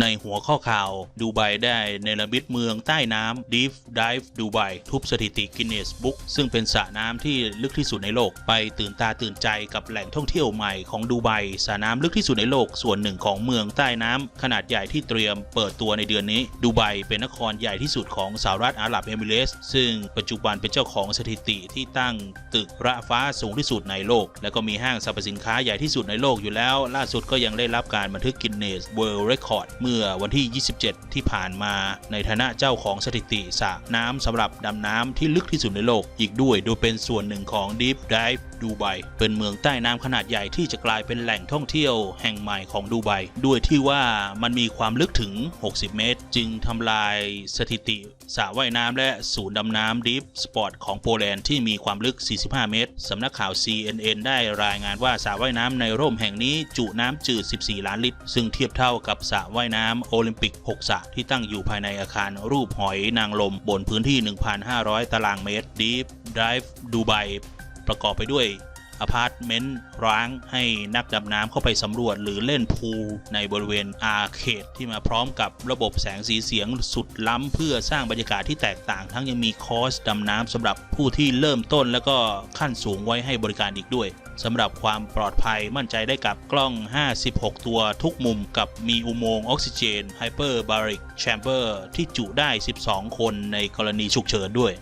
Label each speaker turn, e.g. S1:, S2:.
S1: ในหัวข้อข่าวดูไบได้เนรมิตเมืองใต้น้ำ Deep Dive ดูไบทุบสถิติกินเนสบุ๊กซึ่งเป็นสระน้ำที่ลึกที่สุดในโลก ไปตื่นตาตื่นใจกับแหล่งท่องเที่ยวใหม่ของดูไบสระน้ำลึกที่สุดในโลกส่วนหนึ่งของเมืองใต้น้ำขนาดใหญ่ที่เตรียมเปิดตัวในเดือนนี้ ดูไบเป็นนครใหญ่ที่สุดของสหรัฐอาหรับเอมิเรสซึ่งปัจจุบันเป็นเจ้าของสถิติที่ตั้งตึกระฟ้าสูงที่สุดในโลก และก็มีห้างสรรพสินค้าใหญ่ที่สุดในโลกอยู่แล้ว ล่าสุดก็ยังได้รับการบันทึกกินเนสเวิลด์เรคคอร์ดเมื่อวันที่ 27 ที่ผ่านมาในฐานะเจ้าของสถิติสระน้ำสำหรับดำน้ำที่ลึกที่สุดในโลกอีกด้วย โดยเป็นส่วนหนึ่งของ Deep Dive ดูไบเป็นเมืองใต้น้ำขนาดใหญ่ที่จะกลายเป็นแหล่งท่องเที่ยวแห่งใหม่ของดูไบด้วยที่ว่ามันมีความลึกถึง 60 เมตร จึงทำลายสถิติสระว่ายน้ำและศูนย์ดำน้ำ Deep Sport ของโปแลนด์ที่มีความลึก 45 เมตร สำนักข่าว CNN ได้รายงานว่าสระว่ายน้ำในร่มแห่งนี้จุน้ำจืด 14 ล้านลิตร ซึ่งเทียบเท่ากับสระว่ายน้ำโอลิมปิก 6สระที่ตั้งอยู่ภายในอาคารรูปหอยนางลมบนพื้นที่ 1,500 ตารางเมตรดีฟไดฟ์ดูไบประกอบไปด้วย อพาร์ตเมนต์ร้างให้นักดำน้ำเข้าไปสำรวจหรือเล่นพูลในบริเวณอาร์เคดที่มาพร้อมกับระบบแสงสีเสียงสุดล้ำเพื่อสร้างบรรยากาศที่แตกต่างทั้งยังมีคอร์สดำน้ำสำหรับผู้ที่เริ่มต้นแล้วก็ขั้นสูงไว้ให้บริการอีกด้วยสำหรับความปลอดภัยมั่นใจได้กับกล้อง 56 ตัวทุกมุมกับมีอุโมงค์ออกซิเจนไฮเปอร์บาริกแชมเบอร์ที่จุได้ 12 คนในกรณีฉุกเฉินด้วย